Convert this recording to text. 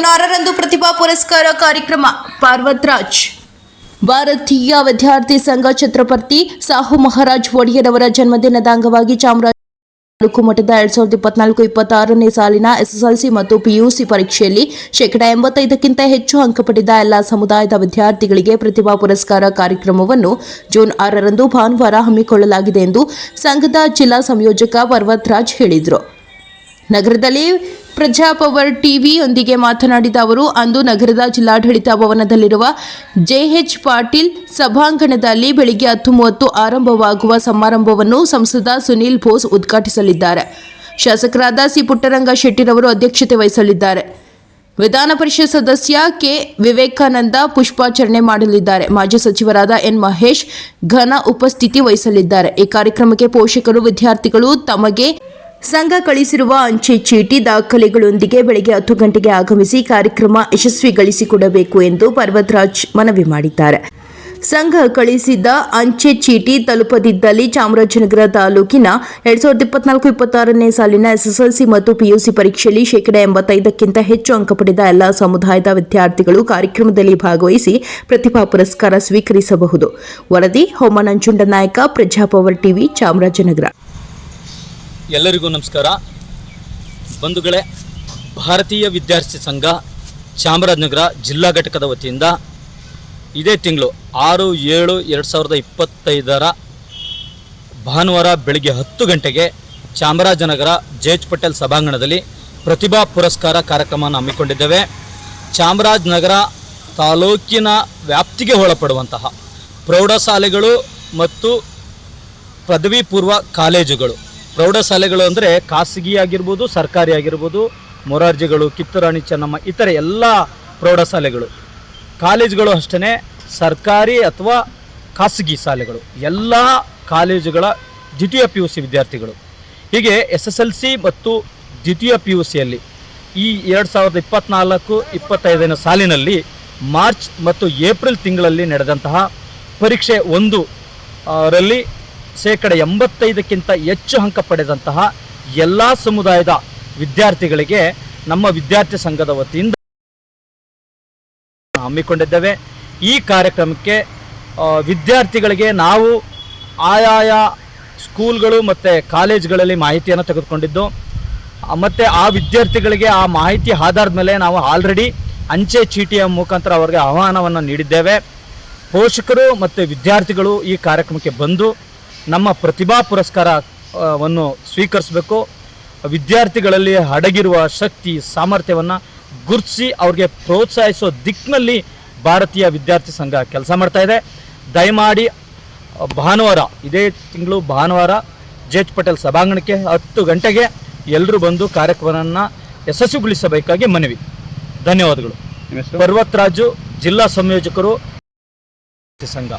June ಆರರಂದು ಪ್ರತಿಭಾ ಪುರಸ್ಕಾರ ಕಾರ್ಯಕ್ರಮ, ಪಾರ್ವತ್ರಾಜ್. ಭಾರತೀಯ ವಿದ್ಯಾರ್ಥಿ ಸಂಘ ಛತ್ರಪತಿ ಸಾಹು ಮಹಾರಾಜ್ ಒಡೆಯರವರ ಜನ್ಮದಿನದ ಅಂಗವಾಗಿ ಚಾಮರಾಜ ತಾಲೂಕು ಮಟ್ಟದ ಎರಡ್ ಸಾವಿರದ ಇಪ್ಪತ್ನಾಲ್ಕು ಇಪ್ಪತ್ತಾರನೇ ಸಾಲಿನ ಎಸ್ಎಸ್ಎಲ್ಸಿ ಮತ್ತು ಪಿಯುಸಿ ಪರೀಕ್ಷೆಯಲ್ಲಿ ಶೇಕಡಾ ಎಂಬತ್ತೈದಕ್ಕಿಂತ ಹೆಚ್ಚು ಅಂಕ ಪಡೆದ ಎಲ್ಲ ಸಮುದಾಯದ ವಿದ್ಯಾರ್ಥಿಗಳಿಗೆ ಪ್ರತಿಭಾ ಪುರಸ್ಕಾರ ಕಾರ್ಯಕ್ರಮವನ್ನು ಜೂನ್ ಆರರಂದು ಭಾನುವಾರ ಹಮ್ಮಿಕೊಳ್ಳಲಾಗಿದೆ ಎಂದು ಸಂಘದ ಜಿಲ್ಲಾ ಸಂಯೋಜಕ ಪರ್ವತ್ರಾಜ್ ಹೇಳಿದರು. ನಗರದಲ್ಲಿ ಪ್ರಜಾಪವರ್ ಟಿವಿಯೊಂದಿಗೆ ಮಾತನಾಡಿದ ಅವರು, ಅಂದು ನಗರದ ಜಿಲ್ಲಾಡಳಿತ ಭವನದಲ್ಲಿರುವ ಜೆಎಚ್ ಪಾಟೀಲ್ ಸಭಾಂಗಣದಲ್ಲಿ ಬೆಳಿಗ್ಗೆ ಹತ್ತು ಮೂವತ್ತು ಆರಂಭವಾಗುವ ಸಮಾರಂಭವನ್ನು ಸಂಸದ ಸುನೀಲ್ ಬೋಸ್ ಉದ್ಘಾಟಿಸಲಿದ್ದಾರೆ. ಶಾಸಕರಾದ ಸಿ ಪುಟ್ಟರಂಗ ಶೆಟ್ಟಿರವರು ಅಧ್ಯಕ್ಷತೆ ವಹಿಸಲಿದ್ದಾರೆ. ವಿಧಾನ ಪರಿಷತ್ ಸದಸ್ಯ ಕೆ ವಿವೇಕಾನಂದ ಪುಷ್ಪಾಚರಣೆ ಮಾಡಲಿದ್ದಾರೆ. ಮಾಜಿ ಸಚಿವರಾದ ಎನ್ ಮಹೇಶ್ ಘನ ಉಪಸ್ಥಿತಿ ವಹಿಸಲಿದ್ದಾರೆ. ಈ ಕಾರ್ಯಕ್ರಮಕ್ಕೆ ಪೋಷಕರು, ವಿದ್ಯಾರ್ಥಿಗಳು ತಮಗೆ ಸಂಘ ಕಳಿಸಿರುವ ಅಂಚೆ ಚೀಟಿ ದಾಖಲೆಗಳೊಂದಿಗೆ ಬೆಳಗ್ಗೆ ಹತ್ತು ಗಂಟೆಗೆ ಆಗಮಿಸಿ ಕಾರ್ಯಕ್ರಮ ಯಶಸ್ವಿಗೊಳಿಸಿಕೊಡಬೇಕು ಎಂದು ಪರ್ವತರಾಜ್ ಮನವಿ ಮಾಡಿದ್ದಾರೆ. ಸಂಘ ಕಳಿಸಿದ ಅಂಚೆ ಚೀಟಿ ತಲುಪದಿದ್ದಲ್ಲಿ ಚಾಮರಾಜನಗರ ತಾಲೂಕಿನ ಎರಡ್ ಸಾವಿರದ ಇಪ್ಪತ್ನಾಲ್ಕು ಇಪ್ಪತ್ತಾರನೇ ಸಾಲಿನ ಎಸ್ಎಸ್ಎಲ್ಸಿ ಮತ್ತು ಪಿಯುಸಿ ಪರೀಕ್ಷೆಯಲ್ಲಿ ಶೇಕಡಾ ಎಂಬತ್ತೈದಕ್ಕಿಂತ ಹೆಚ್ಚು ಅಂಕ ಪಡೆದ ಎಲ್ಲ ಸಮುದಾಯದ ವಿದ್ಯಾರ್ಥಿಗಳು ಕಾರ್ಯಕ್ರಮದಲ್ಲಿ ಭಾಗವಹಿಸಿ ಪ್ರತಿಭಾ ಪುರಸ್ಕಾರ ಸ್ವೀಕರಿಸಬಹುದು. ವರದಿ ಹೋಮ ನಂಜುಂಡ ನಾಯಕ ಪ್ರಜಾಪವರ್ ಟಿವಿ, ಚಾಮರಾಜನಗರ. ಎಲ್ಲರಿಗೂ ನಮಸ್ಕಾರ. ಬಂಧುಗಳೇ, ಭಾರತೀಯ ವಿದ್ಯಾರ್ಥಿ ಸಂಘ ಚಾಮರಾಜನಗರ ಜಿಲ್ಲಾ ಘಟಕದ ವತಿಯಿಂದ ಇದೇ ತಿಂಗಳು ಆರು ಏಳು ಎರಡು ಸಾವಿರದ ಇಪ್ಪತ್ತೈದರ ಭಾನುವಾರ ಬೆಳಗ್ಗೆ ಹತ್ತು ಗಂಟೆಗೆ ಚಾಮರಾಜನಗರ ಜೆ ಪಟೇಲ್ ಸಭಾಂಗಣದಲ್ಲಿ ಪ್ರತಿಭಾ ಪುರಸ್ಕಾರ ಕಾರ್ಯಕ್ರಮವನ್ನು ಹಮ್ಮಿಕೊಂಡಿದ್ದೇವೆ. ಚಾಮರಾಜನಗರ ತಾಲೂಕಿನ ವ್ಯಾಪ್ತಿಗೆ ಒಳಪಡುವಂತಹ ಪ್ರೌಢಶಾಲೆಗಳು ಮತ್ತು ಪದವಿ ಪೂರ್ವ ಕಾಲೇಜುಗಳು ಪ್ರೌಢಶಾಲೆಗಳು ಅಂದರೆ ಖಾಸಗಿ ಆಗಿರ್ಬೋದು, ಸರ್ಕಾರಿ ಆಗಿರ್ಬೋದು, ಮೊರಾರ್ಜಿಗಳು, ಕಿತ್ತೂರಾಣಿ ಚೆನ್ನಮ್ಮ, ಇತರೆ ಎಲ್ಲ ಪ್ರೌಢಶಾಲೆಗಳು. ಕಾಲೇಜುಗಳು ಅಷ್ಟೇ ಸರ್ಕಾರಿ ಅಥವಾ ಖಾಸಗಿ ಶಾಲೆಗಳು. ಎಲ್ಲ ಕಾಲೇಜುಗಳ ದ್ವಿತೀಯ ಪಿ ಯು ಸಿ ವಿದ್ಯಾರ್ಥಿಗಳು. ಹೀಗೆ ಎಸ್ ಎಸ್ ಎಲ್ ಸಿ ಮತ್ತು ದ್ವಿತೀಯ ಪಿ ಯು ಸಿಯಲ್ಲಿ ಈ ಎರಡು ಸಾವಿರದ ಇಪ್ಪತ್ತ್ನಾಲ್ಕು ಇಪ್ಪತ್ತೈದನೇ ಸಾಲಿನಲ್ಲಿ ಮಾರ್ಚ್ ಮತ್ತು ಏಪ್ರಿಲ್ ತಿಂಗಳಲ್ಲಿ ನಡೆದಂತಹ ಪರೀಕ್ಷೆ ಒಂದು ರಲ್ಲಿ ಶೇಕಡ ಎಂಬತ್ತೈದಕ್ಕಿಂತ ಹೆಚ್ಚು ಅಂಕ ಪಡೆದಂತಹ ಎಲ್ಲ ಸಮುದಾಯದ ವಿದ್ಯಾರ್ಥಿಗಳಿಗೆ ನಮ್ಮ ವಿದ್ಯಾರ್ಥಿ ಸಂಘದ ವತಿಯಿಂದ ಹಮ್ಮಿಕೊಂಡಿದ್ದೇವೆ. ಈ ಕಾರ್ಯಕ್ರಮಕ್ಕೆ ವಿದ್ಯಾರ್ಥಿಗಳಿಗೆ ನಾವು ಆಯಾಯ ಸ್ಕೂಲ್ಗಳು ಮತ್ತು ಕಾಲೇಜ್ಗಳಲ್ಲಿ ಮಾಹಿತಿಯನ್ನು ತೆಗೆದುಕೊಂಡಿದ್ದು ಮತ್ತು ಆ ವಿದ್ಯಾರ್ಥಿಗಳಿಗೆ ಆ ಮಾಹಿತಿ ಆಧಾರದ ಮೇಲೆ ನಾವು ಆಲ್ರೆಡಿ ಅಂಚೆ ಚೀಟಿಯ ಮುಖಾಂತರ ಅವರಿಗೆ ಆಹ್ವಾನವನ್ನು ನೀಡಿದ್ದೇವೆ. ಪೋಷಕರು ಮತ್ತು ವಿದ್ಯಾರ್ಥಿಗಳು ಈ ಕಾರ್ಯಕ್ರಮಕ್ಕೆ ಬಂದು ನಮ್ಮ ಪ್ರತಿಭಾ ಪುರಸ್ಕಾರವನ್ನು ವನ್ನು ಸ್ವೀಕರಿಸಬೇಕು. ವಿದ್ಯಾರ್ಥಿಗಳಲ್ಲಿ ಅಡಗಿರುವ ಶಕ್ತಿ ಸಾಮರ್ಥ್ಯವನ್ನು ಗುರುತಿಸಿ ಅವ್ರಿಗೆ ಪ್ರೋತ್ಸಾಹಿಸೋ ದಿಕ್ಕಿನಲ್ಲಿ ಭಾರತೀಯ ವಿದ್ಯಾರ್ಥಿ ಸಂಘ ಕೆಲಸ ಮಾಡ್ತಾ ಇದೆ. ದಯಮಾಡಿ ಭಾನುವಾರ ಇದೇ ತಿಂಗಳು ಭಾನುವಾರ ಜೆ ಎಚ್ ಪಟೇಲ್ ಸಭಾಂಗಣಕ್ಕೆ ಹತ್ತು ಗಂಟೆಗೆ ಎಲ್ಲರೂ ಬಂದು ಕಾರ್ಯಕ್ರಮವನ್ನು ಯಶಸ್ವಿಗೊಳಿಸಬೇಕಾಗಿ ಮನವಿ. ಧನ್ಯವಾದಗಳು. ಪರ್ವತರಾಜು ಜಿಲ್ಲಾ ಸಂಯೋಜಕರು ಸಂಘ.